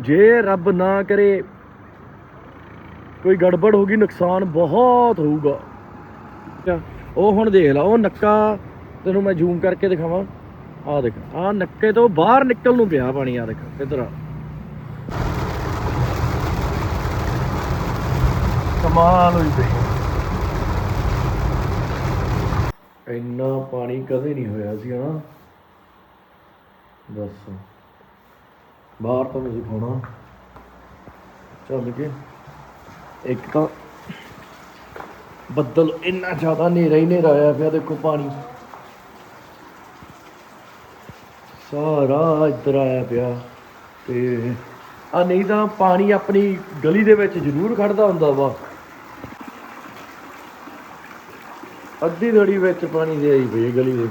ਜੇ ਰੱਬ ਨਾ ਕਰੇ ਕੋਈ ਗੜਬੜ ਹੋ ਗਈ ਨੁਕਸਾਨ ਬਹੁਤ ਹੋਊਗਾ? ਉਹ ਹੁਣ ਦੇਖ ਲਾ ਉਹ ਨੱਕਾ ਤੈਨੂੰ ਮੈਂ ਜ਼ੂਮ ਕਰਕੇ ਦਿਖਾਵਾਂ। ਆਹ ਦੇਖ ਆਹ ਨੱਕੇ ਤੋਂ ਬਾਹਰ ਨਿਕਲ ਨੂੰ ਪਿਆ ਪਾਣੀ ਆ ਦੇਖ ਇੱਧਰ ਆ। ਕਮਾਲ ਹੋਈ ਪਈ। ਇੰਨਾ ਪਾਣੀ ਕਦੇ ਨਹੀਂ ਹੋਇਆ ਸੀ ਹਨਾ? ਦੱਸ। ਬਾਹਰ ਤੋਂ ਨਹੀਂ ਦਿਖਾਉਣਾ ਚੱਲ ਕੇ ਇੱਕ ਤਾਂ ਬੱਦਲ ਇੰਨਾ ਜ਼ਿਆਦਾ ਹਨੇਰਾ ਹੀ ਹਨੇਰਾ ਆਇਆ ਪਿਆ ਦੇਖੋ ਪਾਣੀ। ਸਾਰਾ ਇੱਧਰ ਆਇਆ ਪਿਆ ਤੇ ਆ ਨਹੀਂ ਤਾਂ ਪਾਣੀ ਆਪਣੀ ਗਲੀ ਦੇ ਵਿੱਚ ਜ਼ਰੂਰ ਖੜਦਾ ਹੁੰਦਾ ਵਾ। ਅੱਧੀ ਦੜੀ ਵਿੱਚ ਪਾਣੀ ਦੇ ਆਈ ਪਈ ਹੈ ਗਲੀ ਦੇ।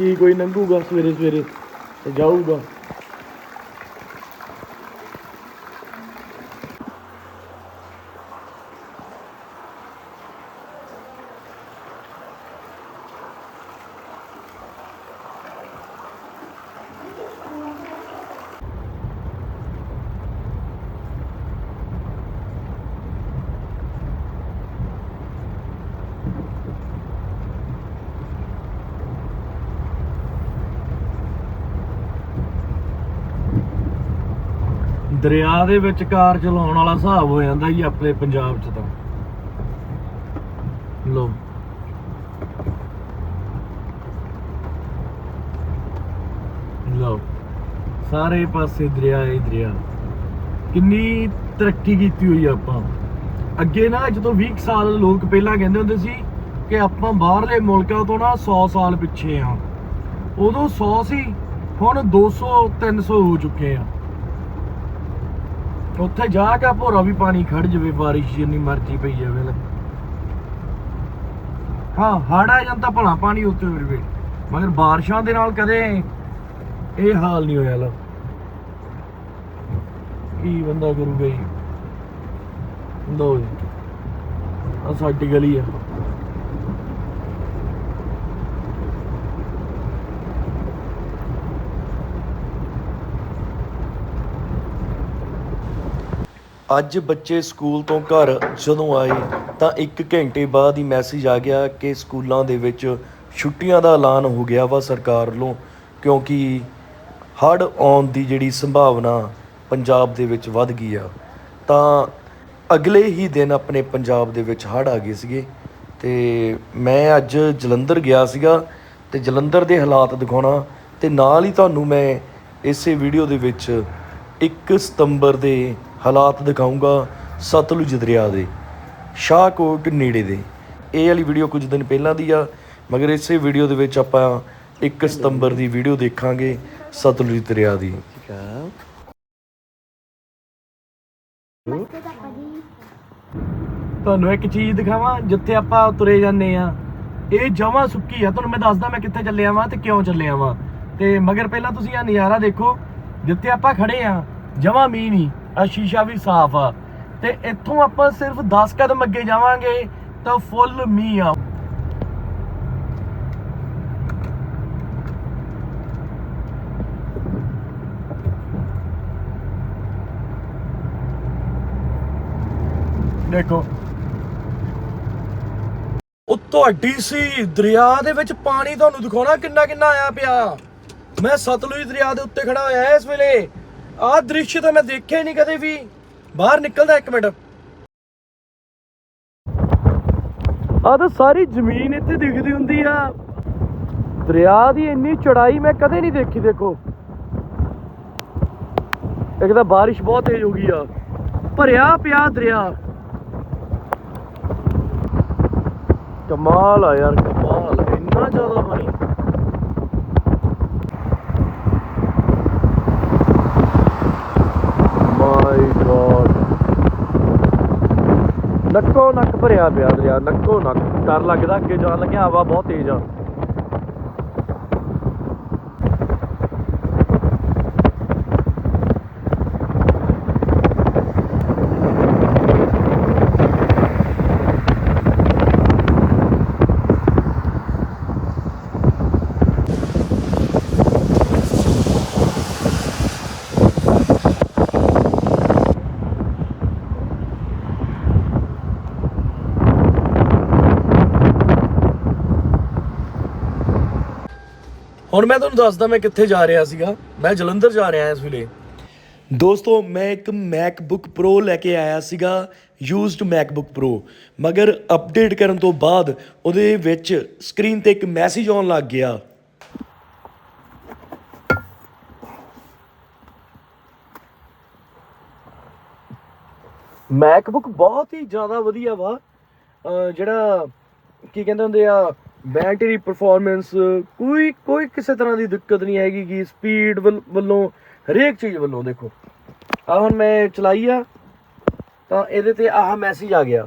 ਕੀ ਕੋਈ ਲੰਘੂਗਾ ਸਵੇਰੇ ਸਵੇਰੇ ਤੇ ਜਾਊਗਾ। ਦਰਿਆ ਦੇ ਵਿੱਚ ਕਾਰ ਚਲਾਉਣ ਵਾਲਾ ਹਿਸਾਬ ਹੋ ਜਾਂਦਾ ਜੀ ਆਪਣੇ ਪੰਜਾਬ 'ਚ ਤਾਂ। ਲੋ ਲੋ ਸਾਰੇ ਪਾਸੇ ਦਰਿਆ ਹੀ ਦਰਿਆ। ਕਿੰਨੀ ਤਰੱਕੀ ਕੀਤੀ ਹੋਈ ਆਪਾਂ। ਅੱਗੇ ਨਾ ਜਦੋਂ 20 ਕੁ ਸਾਲ ਲੋਕ ਪਹਿਲਾਂ ਕਹਿੰਦੇ ਹੁੰਦੇ ਸੀ ਕਿ ਆਪਾਂ ਬਾਹਰਲੇ ਮੁਲਕਾਂ ਤੋਂ ਨਾ 100 ਸਾਲ ਪਿੱਛੇ ਆ। ਉਦੋਂ 100 ਸੀ, ਹੁਣ 200 300 ਹੋ ਚੁੱਕੇ ਆ। ਉੱਥੇ ਜਾ ਕੇ ਭੋਰਾ ਵੀ ਪਾਣੀ ਖੜ ਜਵੇ, ਬਾਰਿਸ਼ ਜਿੰਨੀ ਮਰਜ਼ੀ ਪਈ ਜਾਵੇ ਲੈ। ਹਾਂ ਹੜ ਆ ਜਾਂਦਾ ਭਲਾ ਪਾਣੀ ਉੱਤੇ ਹੋ ਜਵੇ ਮਗਰ ਬਾਰਿਸ਼ਾਂ ਦੇ ਨਾਲ ਕਦੇ ਇਹ ਹਾਲ ਨਹੀਂ ਹੋਇਆ ਲਾ। ਕੀ ਬੰਦਾ ਕਰੂਗਾ ਜੀ ਲੋ ਜੀ ਆ ਸਾਡੀ ਗਲੀ ਆ। ਅੱਜ ਬੱਚੇ ਸਕੂਲ ਤੋਂ ਘਰ ਜਦੋਂ ਆਏ ਤਾਂ 1 ਘੰਟੇ ਬਾਅਦ ਹੀ ਮੈਸੇਜ ਆ ਗਿਆ ਕਿ ਸਕੂਲਾਂ ਦੇ ਵਿੱਚ ਛੁੱਟੀਆਂ ਦਾ ਐਲਾਨ ਹੋ ਗਿਆ ਵਾ ਸਰਕਾਰ ਵੱਲੋਂ, ਕਿਉਂਕਿ ਹੜ੍ਹ ਆਉਣ ਦੀ ਜਿਹੜੀ ਸੰਭਾਵਨਾ ਪੰਜਾਬ ਦੇ ਵਿੱਚ ਵੱਧ ਗਈ ਆ। ਤਾਂ ਅਗਲੇ ਹੀ ਦਿਨ ਆਪਣੇ ਪੰਜਾਬ ਦੇ ਵਿੱਚ ਹੜ੍ਹ ਆ ਗਏ ਸੀਗੇ ਤੇ ਮੈਂ ਅੱਜ ਜਲੰਧਰ ਗਿਆ ਸੀਗਾ ਤੇ ਜਲੰਧਰ ਦੇ ਹਾਲਾਤ ਦਿਖਾਉਣਾ ਤੇ ਨਾਲ ਹੀ ਤੁਹਾਨੂੰ ਮੈਂ ਇਸੇ ਵੀਡੀਓ ਦੇ ਵਿੱਚ 1 ਸਤੰਬਰ ਦੇ ਹਾਲਾਤ ਦਿਖਾਉਂਗਾ ਸਤਲੁਜ ਦਰਿਆ ਦੇ ਸ਼ਾਹਕੋਟ ਨੇੜੇ ਦੇ। ਇਹ ਵਾਲੀ ਵੀਡੀਓ ਕੁਝ ਦਿਨ ਪਹਿਲਾਂ ਦੀ ਆ, ਮਗਰ ਇਸੇ ਵੀਡੀਓ ਦੇ ਵਿੱਚ ਆਪਾਂ 1 ਸਤੰਬਰ ਦੀ ਵੀਡੀਓ ਦੇਖਾਂਗੇ ਸਤਲੁਜ ਦਰਿਆ ਦੀ। ਤੁਹਾਨੂੰ ਇੱਕ ਚੀਜ਼ ਦਿਖਾਵਾਂ, ਜਿੱਥੇ ਆਪਾਂ ਤੁਰੇ ਜਾਂਦੇ ਆ। ਇਹ ਜਮਾਂ ਸੁੱਕੀ ਆ, ਤੁਹਾਨੂੰ ਮੈਂ ਦੱਸਦਾ ਮੈਂ ਕਿੱਥੇ ਚੱਲਿਆ ਵਾਂ ਤੇ ਕਿਉਂ ਚੱਲਿਆ ਵਾਂ ਤੇ ਮਗਰ ਪਹਿਲਾਂ ਤੁਸੀਂ ਆ ਨਜ਼ਾਰਾ ਦੇਖੋ, ਜਿੱਥੇ ਆਪਾਂ ਖੜੇ ਆ ਜਮਾਂ ਮੀਂਹ ਨਹੀਂ ਸ਼ੀਸ਼ਾ ਵੀ ਸਾਫ਼ ਆ। ਤੇ ਇੱਥੋਂ ਆਪਾਂ ਸਿਰਫ 10 ਕਦਮ ਅੱਗੇ ਜਾਵਾਂਗੇ ਤਾਂ ਫੁੱਲ ਮੀਂਹ ਆ। ਦੇਖੋ। ਉਹ ਤੁਹਾਡੀ ਸੀ, ਦਰਿਆ ਦੇ ਵਿੱਚ ਪਾਣੀ ਤੁਹਾਨੂੰ ਦਿਖਾਉਣਾ ਕਿੰਨਾ ਕਿੰਨਾ ਆਇਆ ਪਿਆ। ਮੈਂ ਸਤਲੁਜ ਦਰਿਆ ਦੇ ਉੱਤੇ ਖੜਾ ਹੋਇਆ ਇਸ ਵੇਲੇ। ਆਹ ਦ੍ਰਿਸ਼ ਤਾਂ ਮੈਂ ਦੇਖਿਆ ਹੀ ਨਹੀਂ ਕਦੇ ਵੀ। ਬਾਹਰ ਨਿਕਲਦਾ ਇੱਕ ਮਿੰਟ। ਆਹ ਤਾਂ ਸਾਰੀ ਜ਼ਮੀਨ ਇੱਥੇ ਦਿਖਦੀ ਹੁੰਦੀ ਆ। ਦਰਿਆ ਦੀ ਇੰਨੀ ਚੜਾਈ ਮੈਂ ਕਦੇ ਨਹੀਂ ਦੇਖੀ, ਦੇਖੋ। ਇੱਕ ਤਾਂ ਬਾਰਿਸ਼ ਬਹੁਤ ਤੇਜ਼ ਹੋ ਗਈ ਆ। ਭਰਿਆ ਪਿਆ ਦਰਿਆ। ਕਮਾਲ ਆ ਯਾਰ ਕਮਾਲ ਇੰਨਾ ਜ਼ਿਆਦਾ ਪਾਣੀ ਮਾਈ ਗॉड ਨੱਕੋ ਨੱਕ ਭਰਿਆ ਪਿਆ ਦਰਿਆ, ਨੱਕੋ ਨੱਕ। ਡਰ ਲੱਗਦਾ ਅੱਗੇ ਜਾਣ ਲੱਗਿਆ ਹਵਾ ਬਹੁਤ ਤੇਜ਼ ਆ। ਹੁਣ ਮੈਂ ਤੁਹਾਨੂੰ ਦੱਸਦਾ ਮੈਂ ਕਿੱਥੇ ਜਾ ਰਿਹਾ ਸੀਗਾ। ਮੈਂ ਜਲੰਧਰ ਜਾ ਰਿਹਾ ਇਸ ਵੇਲੇ। ਦੋਸਤੋ ਮੈਂ ਇੱਕ ਮੈਕਬੁੱਕ ਪ੍ਰੋ ਲੈ ਕੇ ਆਇਆ ਸੀਗਾ ਯੂਜ਼ਡ ਮੈਕਬੁੱਕ ਪ੍ਰੋ ਮਗਰ ਅਪਡੇਟ ਕਰਨ ਤੋਂ ਬਾਅਦ ਉਹਦੇ ਵਿੱਚ ਸਕਰੀਨ ਤੇ ਇੱਕ ਮੈਸੇਜ ਆਉਣ ਲੱਗ ਗਿਆ। ਮੈਕਬੁੱਕ ਬਹੁਤ ਹੀ ਜ਼ਿਆਦਾ ਵਧੀਆ ਵਾ। ਜਿਹੜਾ ਕੀ ਕਹਿੰਦੇ ਹੁੰਦੇ ਆ ਬੈਟਰੀ ਪਰਫਾਰਮੈਂਸ ਕੋਈ ਕੋਈ ਕਿਸੇ ਤਰ੍ਹਾਂ ਦੀ ਦਿੱਕਤ ਨਹੀਂ ਹੈਗੀ ਗੀ ਸਪੀਡ ਵੱਲੋਂ ਹਰੇਕ ਚੀਜ਼ ਵੱਲੋਂ ਦੇਖੋ। ਆ ਹੁਣ ਮੈਂ ਚਲਾਈ ਆ, ਤਾਂ ਇਹਦੇ ਤੇ ਆਹ ਮੈਸੇਜ ਆ ਗਿਆ।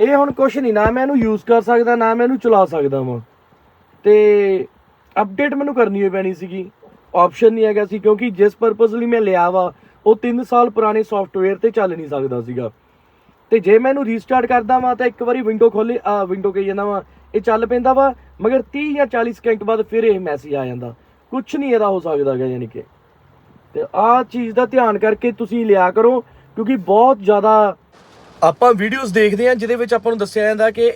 ਇਹ ਹੁਣ ਕੁਛ ਨਹੀਂ, ਨਾ ਮੈਂ ਇਹਨੂੰ ਯੂਜ਼ ਕਰ ਸਕਦਾ, ਨਾ ਮੈਂ ਇਹਨੂੰ ਚਲਾ ਸਕਦਾ ਵਾਂ। ਤੇ ਅਪਡੇਟ ਮੈਨੂੰ ਕਰਨੀ ਹੋਈ ਪੈਣੀ ਸੀਗੀ। ਆਪਸ਼ਨ ਨਹੀਂ ਹੈਗਾ ਸੀ, ਕਿਉਂਕਿ ਜਿਸ ਪਰਪਸ ਲਈ ਮੈਂ ਲਿਆ ਵਾ, ਉਹ 3 ਸਾਲ ਪੁਰਾਣੇ ਸੌਫਟਵੇਅਰ ਤੇ ਚੱਲ ਨਹੀਂ ਸਕਦਾ ਸੀਗਾ। ਤੇ ਜੇ ਮੈਂ ਇਹਨੂੰ ਰੀਸਟਾਰਟ ਕਰਦਾ ਵਾਂ, ਤਾਂ ਇੱਕ ਵਾਰੀ ਵਿੰਡੋ ਖੋਲੇ ਆ ਵਿੰਡੋ ਕਹੀ ਜਾਂਦਾ ਵਾਂ, ਇਹ ਚੱਲ ਪੈਂਦਾ ਵਾ, ਮਗਰ 30 ਜਾਂ 40 ਸਕਿੰਟ ਬਾਅਦ ਫਿਰ ਇਹ ਮੈਸੇਜ ਆ ਜਾਂਦਾ। ਕੁਝ ਨਹੀਂ ਇਹਦਾ ਹੋ ਸਕਦਾ ਗਾ ਯਾਨੀ ਕਿ। ਤੇ ਆਹ ਚੀਜ਼ ਦਾ ਧਿਆਨ ਕਰਕੇ ਤੁਸੀਂ ਲਿਆ ਕਰੋ, ਕਿਉਂਕਿ ਬਹੁਤ ਜ਼ਿਆਦਾ ਆਪਾਂ ਵੀਡੀਓਜ਼ ਦੇਖਦੇ ਆ ਜਿਹਦੇ ਵਿੱਚ ਆਪਾਂ ਨੂੰ ਦੱਸਿਆ ਜਾਂਦਾ ਕਿ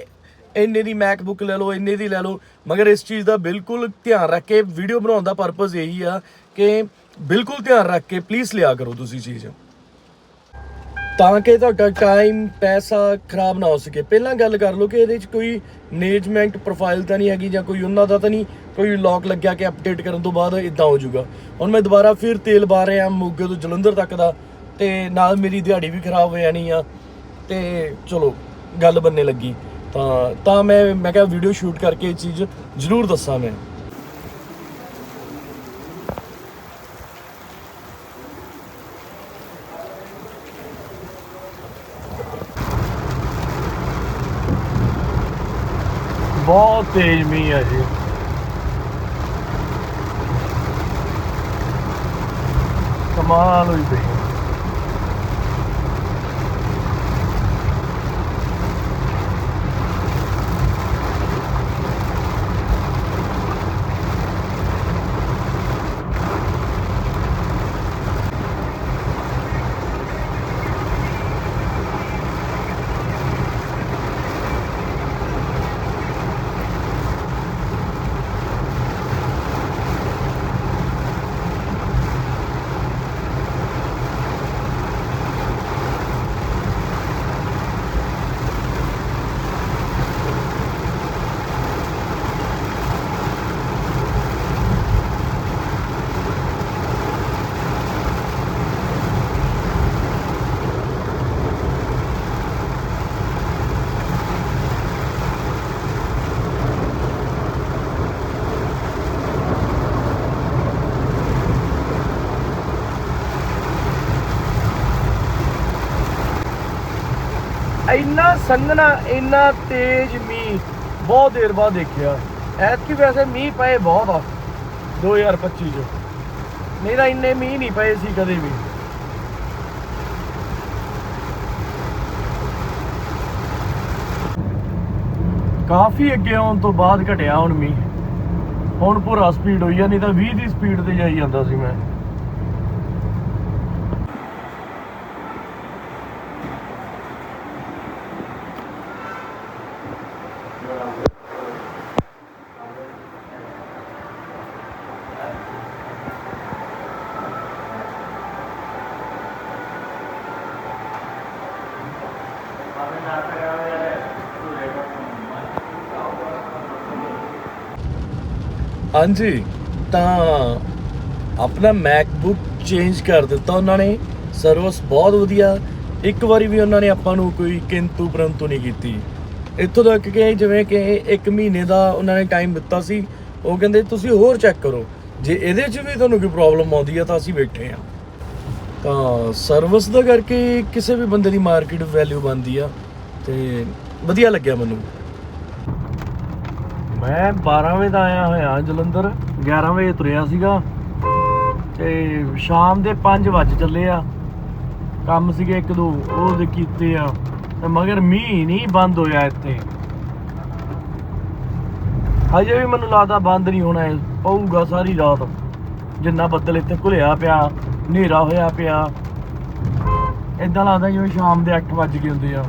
ਇੰਨੇ ਦੀ ਮੈਕਬੁੱਕ ਲੈ ਲਓ, ਇੰਨੇ ਦੀ ਲੈ ਲਓ, ਮਗਰ ਇਸ ਚੀਜ਼ ਦਾ ਬਿਲਕੁਲ ਧਿਆਨ ਰੱਖ ਕੇ ਵੀਡੀਓ ਬਣਾਉਣ ਦਾ ਪਰਪਸ ਇਹੀ ਆ ਕਿ ਬਿਲਕੁਲ ਧਿਆਨ ਰੱਖ ਕੇ ਪਲੀਜ਼ ਲਿਆ ਕਰੋ ਤੁਸੀਂ ਚੀਜ਼। ਤਾਂ ਕਿ ਤੁਹਾਡਾ ਟਾਈਮ ਪੈਸਾ ਖਰਾਬ ਨਾ ਹੋ ਸਕੇ। ਪਹਿਲਾਂ ਗੱਲ ਕਰ ਲਓ ਕਿ ਇਹਦੇ ਵਿੱਚ ਕੋਈ ਮੈਨੇਜਮੈਂਟ ਪ੍ਰੋਫਾਈਲ ਤਾਂ ਨਹੀਂ ਹੈਗੀ ਜਾਂ ਕੋਈ ਉਹਨਾਂ ਦਾ ਤਾਂ ਨਹੀਂ, ਕੋਈ ਲੌਕ ਲੱਗਿਆ ਕਿ ਅਪਡੇਟ ਕਰਨ ਤੋਂ ਬਾਅਦ ਇਦਾਂ ਹੋ ਜਾਊਗਾ। ਹੁਣ ਮੈਂ ਦੁਬਾਰਾ ਫਿਰ ਤੇਲ ਪਾ ਰਿਹਾ ਮੋਗੇ ਤੋਂ ਜਲੰਧਰ ਤੱਕ ਦਾ, ਤੇ ਨਾਲ ਮੇਰੀ ਦਿਹਾੜੀ ਵੀ ਖਰਾਬ ਹੋ ਜਾਣੀ ਆ। ਤੇ ਚਲੋ, ਗੱਲ ਬੰਨੇ ਲੱਗੀ। ਤਾਂ ਤਾਂ ਮੈਂ ਮੈਂ ਕਿਹਾ ਵੀਡੀਓ ਸ਼ੂਟ ਕਰਕੇ ਇਹ ਚੀਜ਼ ਜ਼ਰੂਰ ਦੱਸਾਂ ਮੈਂ। ਬਹੁਤ ਤੇਜ਼ ਮੀਂਹ ਆ ਜੀ ਕਮਾਲ ਹੋਈ ਇੰਨਾ ਸੰਘਣਾ, ਇੰਨਾ ਤੇਜ਼ ਮੀਂਹ, ਬਹੁਤ ਦੇਰ ਬਾਅਦ ਦੇਖਿਆ। ਐਤਕੀ ਵੈਸੇ ਮੀਂਹ ਪਏ ਬਹੁਤ ਆ 2025 ਚ। ਨਹੀਂ ਤਾਂ ਇੰਨੇ ਮੀਂਹ ਨਹੀਂ ਪਏ ਸੀ ਕਦੇ ਵੀ। ਕਾਫੀ ਅੱਗੇ ਆਉਣ ਤੋਂ ਬਾਅਦ ਘਟਿਆ ਹੁਣ ਮੀਂਹ। ਹੁਣ ਪੂਰਾ ਸਪੀਡ ਹੋਈ ਆ, ਨਹੀਂ ਤਾਂ 20 ਦੀ ਸਪੀਡ ਤੇ ਜਾਈ ਜਾਂਦਾ ਸੀ ਮੈਂ। ਹਾਂਜੀ, ਤਾਂ ਆਪਣਾ ਮੈਕਬੁੱਕ ਚੇਂਜ ਕਰ ਦਿੱਤਾ ਉਹਨਾਂ ਨੇ। ਸਰਵਿਸ ਬਹੁਤ ਵਧੀਆ। ਇੱਕ ਵਾਰੀ ਵੀ ਉਹਨਾਂ ਨੇ ਆਪਾਂ ਨੂੰ ਕੋਈ ਕਿੰਤੂ ਪਰੰਤੂ ਨਹੀਂ ਕੀਤੀ। ਇੱਥੋਂ ਤੱਕ ਕਿ ਜਿਵੇਂ ਕਿ ਇੱਕ ਮਹੀਨੇ ਦਾ ਉਹਨਾਂ ਨੇ ਟਾਈਮ ਦਿੱਤਾ ਸੀ, ਉਹ ਕਹਿੰਦੇ, ਤੁਸੀਂ ਹੋਰ ਚੈੱਕ ਕਰੋ। ਜੇ ਇਹਦੇ 'ਚ ਵੀ ਤੁਹਾਨੂੰ ਕੋਈ ਪ੍ਰੋਬਲਮ ਆਉਂਦੀ ਆ ਤਾਂ ਅਸੀਂ ਬੈਠੇ ਆ। ਤਾਂ ਸਰਵਿਸ ਦਾ ਕਰਕੇ ਕਿਸੇ ਵੀ ਬੰਦੇ ਦੀ ਮਾਰਕੀਟ ਵੈਲਿਊ ਬਣਦੀ ਆ, ਤੇ ਵਧੀਆ ਲੱਗਿਆ ਮੈਨੂੰ। ਮੈਂ 12 ਵਜੇ ਦਾ ਆਇਆ ਹੋਇਆ, ਜਲੰਧਰ। 11 ਵਜੇ ਤੁਰਿਆ ਸੀਗਾ। ਤੇ ਸ਼ਾਮ ਦੇ 5 ਵਜ ਚੱਲੇ ਆ। ਕੰਮ ਸੀਗੇ ਇੱਕ ਦੋ, ਉਹ ਦੇ ਕੀਤੇ ਆ। ਤੇ ਮਗਰ ਮੀਂਹ ਨਹੀਂ ਬੰਦ ਹੋਇਆ ਇੱਥੇ। ਹਜੇ ਵੀ ਮੈਨੂੰ ਲੱਗਦਾ ਬੰਦ ਨਹੀਂ ਹੋਣਾ ਇਹ। ਪਊਗਾ ਸਾਰੀ ਰਾਤ। ਜਿੰਨਾ ਬੱਦਲ ਇੱਥੇ ਘੁਲਿਆ ਪਿਆ, ਹਨੇਰਾ ਹੋਇਆ ਪਿਆ। ਇਦਾਂ ਲੱਗਦਾ ਜਿਵੇਂ ਸ਼ਾਮ ਦੇ 8 ਵੱਜ ਗਏ ਹੁੰਦੇ ਆ।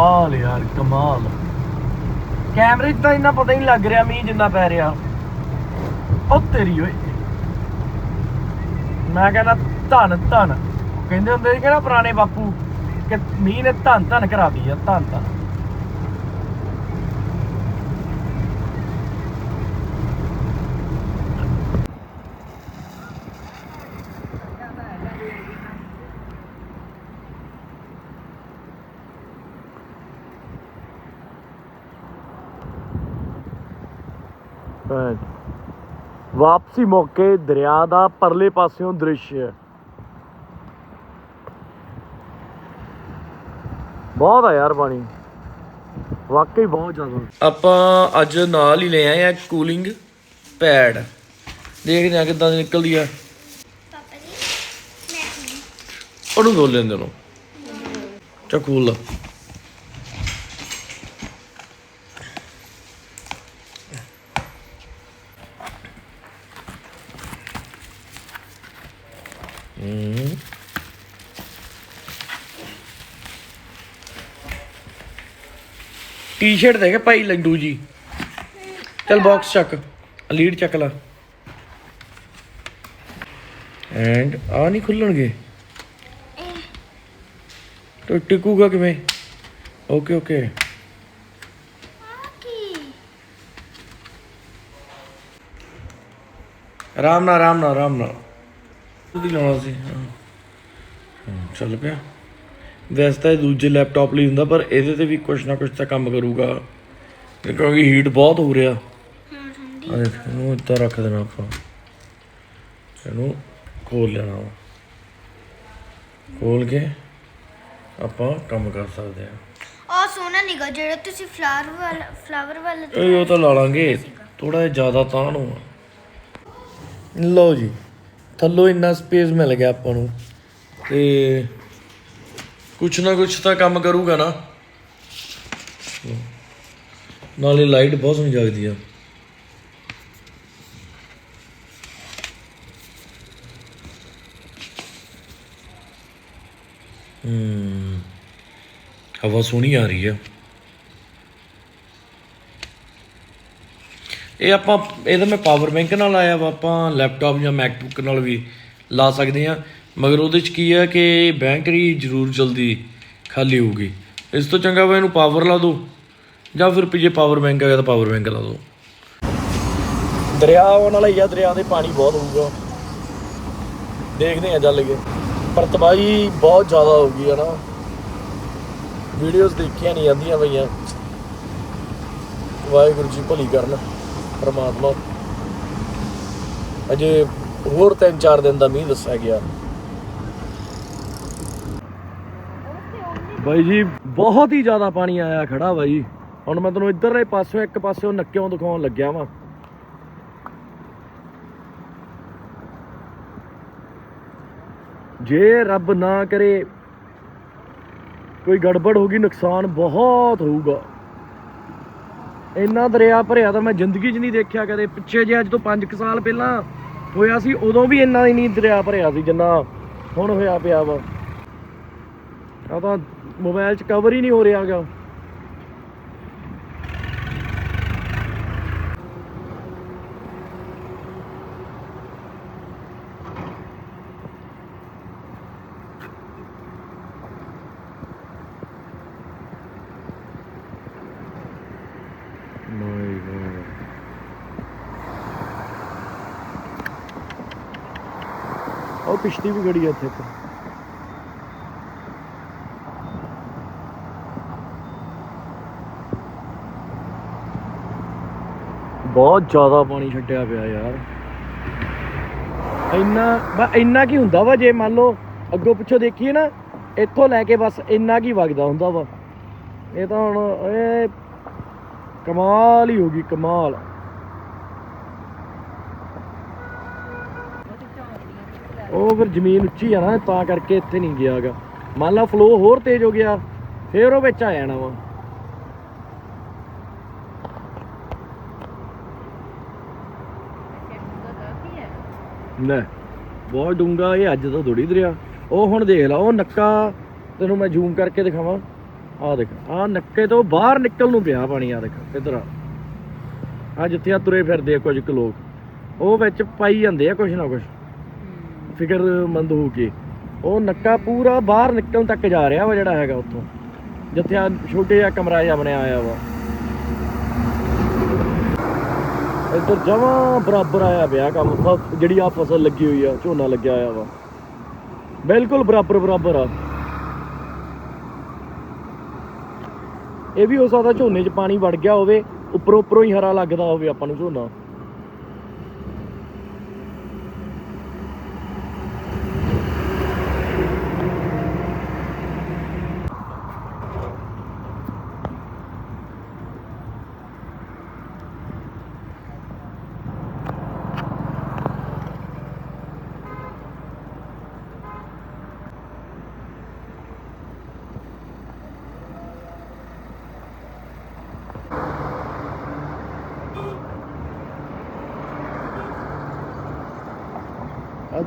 ਕਮਾਲ ਯਾਰ, ਕਮਾਲ। ਕੈਮਰੇ 'ਚ ਤਾਂ ਇੰਨਾ ਪਤਾ ਹੀ ਨਹੀਂ ਲੱਗ ਰਿਹਾ ਮੀਂਹ ਜਿੰਨਾ ਪੈ ਰਿਹਾ। ਉਹ ਤੇਰੀ ਓਏ। ਮੈਂ ਕਹਿੰਦਾ, ਧਨ ਧਨ। ਕਹਿੰਦੇ ਹੁੰਦੇ ਸੀ ਕਿਹੜਾ ਪੁਰਾਣੇ ਬਾਪੂ, ਕਿ ਮੀਂਹ ਨੇ ਧੰਨ ਧੰਨ ਕਰਾਤੀ ਆ ਧੰਨ ਧੰਨ ਵਾਪਸੀ ਮੌਕੇ ਦਰਿਆ ਦਾ ਪਰਲੇ ਪਾਸਿਓਂ ਦ੍ਰਿਸ਼। ਬਹੁਤ ਆ ਯਾਰ ਪਾਣੀ। ਵਾਕਈ ਬਹੁਤ ਜ਼ਿਆਦਾ। ਆਪਾਂ ਅੱਜ ਨਾਲ ਹੀ ਲੈ ਆਏ ਆ ਕੂਲਿੰਗ ਪੈਡ ਦੇਖਦੇ ਆ ਕਿੱਦਾਂ ਦੀ ਨਿਕਲਦੀ ਆ। ਪਾਪਾ ਜੀ ਮੈਂ ਉਹਨੂੰ ਖੋਲ ਲੈਂਦੇ ਨੂੰ ਚਾ ਟੀ-ਸ਼ਰਟ ਦੇਖ ਭਾਈ ਲੱਡੂ ਜੀ। ਚਲ ਬਾਕਸ ਚੱਕ। ਲੀਡ ਚੱਕ ਲਾ। ਐਂਡ ਆ ਨਹੀਂ ਖੁੱਲਣਗੇ? ਤੋ ਟਿਕੂਗਾ ਕਿਵੇਂ? ਓਕੇ ਓਕੇ ਆਰਾਮ ਨਾਲ ਆਰਾਮ ਨਾਲ ਆਰਾਮ ਨਾਲ। ਉਹਦੀ ਲਾਉਣਾ ਸੀ। ਚੱਲ ਪਿਆ। ਵੈਸੇ ਤਾਂ ਇਹ ਦੂਜੇ ਲੈਪਟਾਪ ਲਈ ਹੁੰਦਾ ਪਰ ਇਹਦੇ ਤੇ ਵੀ ਕੁਝ ਨਾ ਕੁਝ ਤਾਂ ਕੰਮ ਕਰੂਗਾ। ਕਿਉਂਕਿ ਹੀਟ ਬਹੁਤ ਹੋ ਰਿਹਾ। ਹਾਂ ਠੰਡੀ ਆ ਦੇਖ ਇਹਨੂੰ ਇੱਦਾਂ ਰੱਖ ਦੇਣਾ ਆਪਾਂ। ਇਹਨੂੰ ਖੋਲ ਲੈਣਾ ਵਾ। ਖੋਲ ਕੇ ਆਪਾਂ ਕੰਮ ਕਰ ਸਕਦੇ ਆ ਉਹ ਸੋਹਣਾ ਨਿਗਾ ਜਿਹੜਾ ਤੁਸੀਂ ਫਲਾਵਰ ਵਾਲਾ ਫਲਾਵਰ ਵਾਲਾ ਇਹ ਉਹ ਤਾਂ ਲਾ ਲਾਂਗੇ। ਥੋੜਾ ਜਿਹਾ ਜ਼ਿਆਦਾ ਤਾਂ ਨੂੰ ਆ। ਲਓ ਜੀ ਥੱਲੋਂ ਇੰਨਾ ਸਪੇਸ ਮਿਲ ਗਿਆ ਆਪਾਂ ਨੂੰ। ਤੇ ਕੁਛ ਨਾ ਕੁਛ ਤਾਂ ਕੰਮ ਕਰੂਗਾ ਨਾ। ਨਾਲੇ ਲਾਈਟ ਬਹੁਤ ਸੋਹਣੀ ਜਗਦੀ ਆ। ਹੂੰ, ਹਵਾ ਸੋਹਣੀ ਆ ਰਹੀ ਆ। ਇਹ ਆਪਾਂ ਇਹਦਾ ਮੈਂ ਪਾਵਰ ਬੈਂਕ ਨਾਲ ਆਇਆ ਵਾ, ਆਪਾਂ ਲੈਪਟਾਪ ਜਾਂ ਮੈਕਬੁੱਕ ਨਾਲ ਵੀ ਲਾ ਸਕਦੇ ਆ। ਮਗਰ ਉਹਦੇ ਚ ਕੀ ਆ ਕਿ ਬੈਂਕਰੀ ਜ਼ਰੂਰ ਜਲਦੀ ਖਾਲੀ ਹੋਊਗੀ। ਇਸ ਤੋਂ ਚੰਗਾ ਵਾ ਇਹਨੂੰ ਪਾਵਰ ਲਾ ਦਿਓ, ਜਾਂ ਫਿਰ ਜੇ ਪਾਵਰ ਬੈਂਕ ਹੈਗਾ ਤਾਂ ਪਾਵਰ ਬੈਂਕ ਲਾ ਦਿਓ। ਦਰਿਆ ਆਉਣ ਵਾਲਾ ਹੀ ਆ, ਦਰਿਆ ਦੇ ਪਾਣੀ ਬਹੁਤ ਹੋਊਗਾ। ਦੇਖਦੇ ਆ ਚੱਲ ਕੇ। ਪਰ ਤਬਾਹੀ ਬਹੁਤ ਜ਼ਿਆਦਾ ਹੋਊਗੀ ਹਨਾ ਵੀਡੀਓਜ਼ ਦੇਖੀਆਂ ਨਹੀਂ ਜਾਂਦੀਆਂ ਪਈਆਂ। ਵਾਹਿਗੁਰੂ ਜੀ ਭਲੀ ਕਰਨ, ਪਰਮਾਤਮਾ। ਅਜੇ ਹੋਰ 3-4 ਦਿਨ ਦਾ ਮੀਂਹ ਦੱਸਿਆ ਗਿਆ। ਬਾਈ ਜੀ, ਬਹੁਤ ਹੀ ਜ਼ਿਆਦਾ ਪਾਣੀ ਆਇਆ ਖੜਾ ਬਾਈ। ਹੁਣ ਮੈਂ ਤੈਨੂੰ ਇੱਧਰਲੇ ਪਾਸਿਓਂ, ਇੱਕ ਪਾਸਿਓਂ ਨੱਕਿਓਂ ਦਿਖਾਉਣ ਲੱਗਿਆ ਵਾਂ। ਜੇ ਰੱਬ ਨਾ ਕਰੇ, ਕੋਈ ਗੜਬੜ ਹੋ ਗਈ, ਨੁਕਸਾਨ ਬਹੁਤ ਹੋਊਗਾ। ਇੰਨਾ ਦਰਿਆ ਭਰਿਆ ਤਾਂ ਮੈਂ ਜ਼ਿੰਦਗੀ 'ਚ ਨਹੀਂ ਦੇਖਿਆ ਕਦੇ। ਪਿੱਛੇ ਜੇ ਅੱਜ ਤੋਂ 5 ਸਾਲ ਪਹਿਲਾਂ ਹੋਇਆ ਸੀ, ਉਦੋਂ ਵੀ ਇੰਨਾ ਹੀ ਨਹੀਂ ਦਰਿਆ ਭਰਿਆ ਸੀ ਜਿੰਨਾ ਹੁਣ ਹੋਇਆ ਪਿਆ ਵਾ। ਆ ਤਾਂ ਮੋਬਾਈਲ 'ਚ ਕਵਰ ਹੀ ਨਹੀਂ ਹੋ ਰਿਹਾਗਾ ਮਾਈ ਗੋਡ ਉਹ ਕਿਸ਼ਤੀ ਵੀ ਖੜੀ ਆ ਇੱਥੇ ਇੱਕ ਬਹੁਤ ਜ਼ਿਆਦਾ ਪਾਣੀ ਛੱਡਿਆ ਪਿਆ ਯਾਰ। ਇੰਨਾ ਬਸ ਇੰਨਾ ਕੀ ਹੁੰਦਾ ਵਾ ਜੇ ਮੰਨ ਲਓ ਅੱਗੋਂ ਪਿੱਛੋਂ ਦੇਖੀਏ ਨਾ, ਇੱਥੋਂ ਲੈ ਕੇ ਬਸ ਇੰਨਾ ਕੀ ਵਗਦਾ ਹੁੰਦਾ ਵਾ। ਇਹ ਤਾਂ ਹੁਣ ਇਹ ਕਮਾਲ ਹੀ ਹੋ ਗਈ, ਕਮਾਲ। ਉਹ ਫਿਰ ਜ਼ਮੀਨ ਉੱਚੀ ਆ ਨਾ, ਤਾਂ ਕਰਕੇ ਇੱਥੇ ਨਹੀਂ ਗਿਆਗਾ। ਮੰਨ ਲਾ ਫਲੋ ਹੋਰ ਤੇਜ਼ ਹੋ ਗਿਆ, ਫੇਰ ਉਹ ਵਿੱਚ ਆ ਜਾਣਾ ਵਾ। ਲੈ ਬਹੁਤ ਡੂੰਗਾ ਇਹ ਅੱਜ ਤਾਂ ਥੋੜੀ ਦਰਿਆ। ਉਹ ਹੁਣ ਦੇਖ ਲਾ ਉਹ ਨੱਕਾ ਤੈਨੂੰ ਮੈਂ ਜ਼ੂਮ ਕਰਕੇ ਦਿਖਾਵਾਂ। ਆ ਦੇਖ ਆ ਨੱਕੇ ਤੋਂ ਬਾਹਰ ਨਿਕਲ ਨੂੰ ਪਿਆ ਪਾਣੀ ਆ ਦੇਖ ਇਧਰ ਆ। ਆ ਜਿੱਥੇ ਆ ਤੁਰੇ ਫਿਰਦੇ ਆ ਕੁਝ ਕੁ ਲੋਕ। ਉਹ ਵਿੱਚ ਪਾਈ ਜਾਂਦੇ ਆ ਕੁਝ ਨਾ ਕੁਝ ਫਿਕਰਮੰਦ ਹੋ ਕੇ। ਉਹ ਨੱਕਾ ਪੂਰਾ ਬਾਹਰ ਨਿਕਲਣ ਤੱਕ ਜਾ ਰਿਹਾ ਵਾ ਜਿਹੜਾ ਹੈਗਾ ਉੱਥੋਂ। ਜਿੱਥੇ ਆ ਛੋਟੇ ਜਿਹਾ ਕਮਰਾ ਜਿਹਾ ਬਣਿਆ ਆਇਆ ਵਾ। ਇੱਧਰ ਜਮਾਂ ਬਰਾਬਰ ਆਇਆ ਪਿਆ ਕੰਮ ਫਸ ਜਿਹੜੀ ਆ ਫਸਲ ਲੱਗੀ ਹੋਈ ਆ, ਝੋਨਾ ਲੱਗਿਆ ਹੋਇਆ ਵਾ। ਬਿਲਕੁਲ ਬਰਾਬਰ ਬਰਾਬਰ ਆ। ਇਹ ਵੀ ਹੋ ਸਕਦਾ ਝੋਨੇ 'ਚ ਪਾਣੀ ਵੜ ਗਿਆ ਹੋਵੇ ਉੱਪਰੋਂ ਉੱਪਰੋਂ ਹੀ ਹਰਾ ਲੱਗਦਾ ਹੋਵੇ ਆਪਾਂ ਨੂੰ ਝੋਨਾ।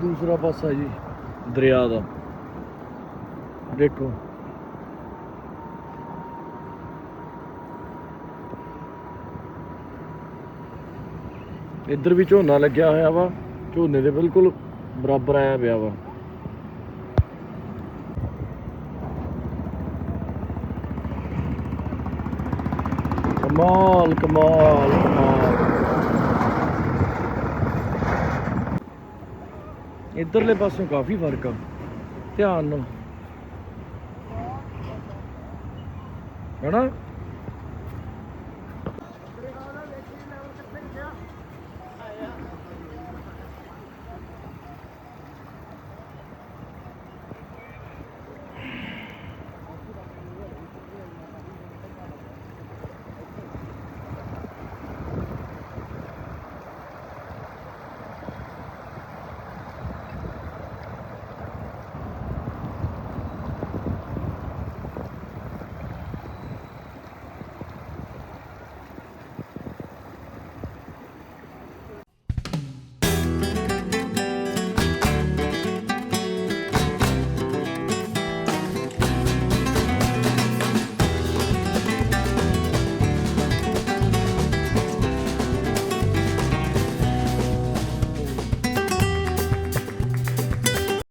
ਦੂਸਰਾ ਪਾਸਾ ਜੀ, ਦਰਿਆ ਦਾ। ਦੇਖੋ। ਇੱਧਰ ਵੀ ਝੋਨਾ ਲੱਗਿਆ ਹੋਇਆ ਵਾ, ਝੋਨੇ ਦੇ ਬਿਲਕੁਲ ਬਰਾਬਰ ਆਇਆ ਪਿਆ ਵਾ। ਕਮਾਲ ਕਮਾਲ ਕਮਾਲ। ਇੱਧਰਲੇ ਪਾਸੋਂ ਕਾਫੀ ਫ਼ਰਕ ਆ। ਧਿਆਨ ਨਾਲ। ਹਨਾ?